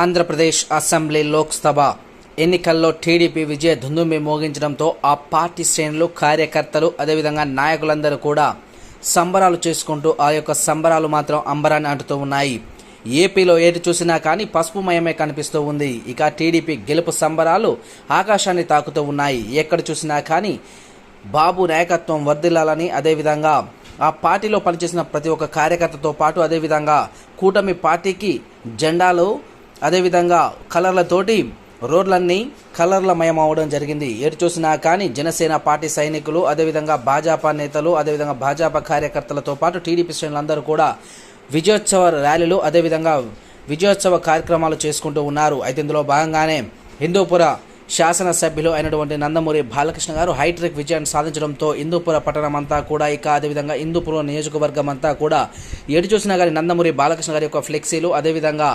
Andhra Pradesh assembly Lok Sabha ఎన్నికల్లో TDP విజయ ధుందుమి మోగించడంతో ఆ party శ్రేణులు కార్యకర్తలు అదేవిధంగా నాయకులందరూ కూడా సంబరాలు చేసుకుంటూ ఆ యొక్క సంబరాలు మాత్రం అంబరాన్ని అంటుతూ ఉన్నాయి. ఏపీలో ఏది చూసినా కానీ పసుపుమయమే కనిపిస్తూ ఉంది. ఇక టీడీపీ గెలుపు సంబరాలు ఆకాశాన్ని తాకుతూ ఉన్నాయి. ఎక్కడ చూసినా కానీ బాబు నాయకత్వం వర్ధిల్లాలని అదేవిధంగా ఆ పార్టీలో పనిచేసిన ప్రతి ఒక్క కార్యకర్తతో పాటు అదేవిధంగా కూటమి పార్టీకి జెండాలు అదేవిధంగా కలర్లతోటి రోడ్లన్నీ కలర్లమయం అవడం జరిగింది. ఎటు చూసినా కానీ జనసేన పార్టీ సైనికులు అదేవిధంగా భాజపా నేతలు అదేవిధంగా భాజపా కార్యకర్తలతో పాటు టీడీపీ శ్రేణులందరూ కూడా విజయోత్సవ ర్యాలీలు అదేవిధంగా విజయోత్సవ కార్యక్రమాలు చేసుకుంటూ ఉన్నారు. అయితే ఇందులో భాగంగానే హిందూపుర శాసనసభ్యులు అయినటువంటి నందమూరి బాలకృష్ణ గారు హైట్రిక్ విజయాన్ని సాధించడంతో హిందూపుర పట్టణం అంతా కూడా ఇక అదేవిధంగా హిందూపుర నియోజకవర్గం అంతా కూడా ఎటు చూసినా కానీ నందమూరి బాలకృష్ణ గారి యొక్క ఫ్లెక్సీలు అదేవిధంగా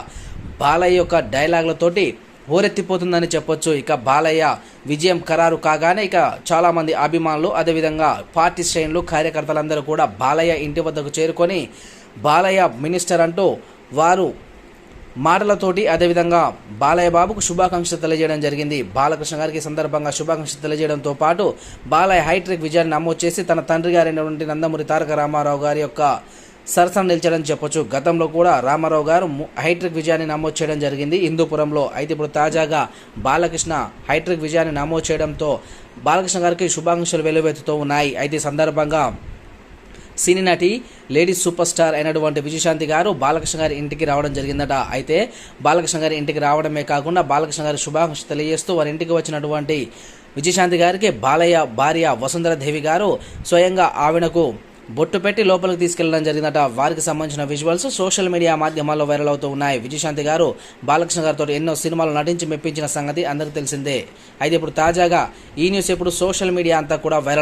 బాలయ్య యొక్క డైలాగులతోటి హోరెత్తిపోతుందని చెప్పొచ్చు. ఇక బాలయ్య విజయం ఖరారు కాగానే ఇక చాలామంది అభిమానులు అదేవిధంగా పార్టీ శ్రేణులు కార్యకర్తలందరూ కూడా బాలయ్య ఇంటి వద్దకు చేరుకొని బాలయ్య మినిస్టర్ అంటూ వారు మాటలతోటి అదేవిధంగా బాలయ్య బాబుకు శుభాకాంక్షలు తెలియజేయడం జరిగింది. బాలకృష్ణ గారికి సందర్భంగా శుభాకాంక్షలు తెలియజేయడంతో పాటు బాలయ్య హైట్రిక్ విజయాన్ని నమోదు చేసి తన తండ్రి గారైనటువంటి నందమూరి తారక రామారావు గారి యొక్క సరసన నిలిచాడని చెప్పొచ్చు. గతంలో కూడా రామారావు గారు హైట్రిక్ విజయాన్ని నమోదు చేయడం జరిగింది. హిందూపురంలో అయితే ఇప్పుడు తాజాగా బాలకృష్ణ హైట్రిక్ విజయాన్ని నమోదు చేయడంతో బాలకృష్ణ గారికి శుభాకాంక్షలు వెలువెత్తుతూ ఉన్నాయి. అయితే సందర్భంగా సినీ నటి లేడీస్ సూపర్ స్టార్ అయినటువంటి విజయశాంతి గారు బాలకృష్ణ గారి ఇంటికి రావడం జరిగిందట. అయితే బాలకృష్ణ గారి ఇంటికి రావడమే కాకుండా బాలకృష్ణ గారి శుభాకాంక్ష తెలియజేస్తూ వారి ఇంటికి వచ్చినటువంటి విజయశాంతి గారికి బాలయ్య భార్య వసుంధర దేవి గారు స్వయంగా ఆవిడకు బొట్టు పెట్టి లోపలికి తీసుకెళ్ళడం జరిగిందట. వారికి సంబంధించిన విజువల్స్ సోషల్ మీడియా మాధ్యమాల్లో వైరల్ అవుతూ ఉన్నాయి. విజయశాంతి గారు బాలకృష్ణ గారితో ఎన్నో సినిమాలు నటించి మెప్పించిన సంగతి అందరికీ తెలిసిందే. అయితే ఇప్పుడు తాజాగా ఈ న్యూస్ ఇప్పుడు సోషల్ మీడియా అంతా కూడా వైరల్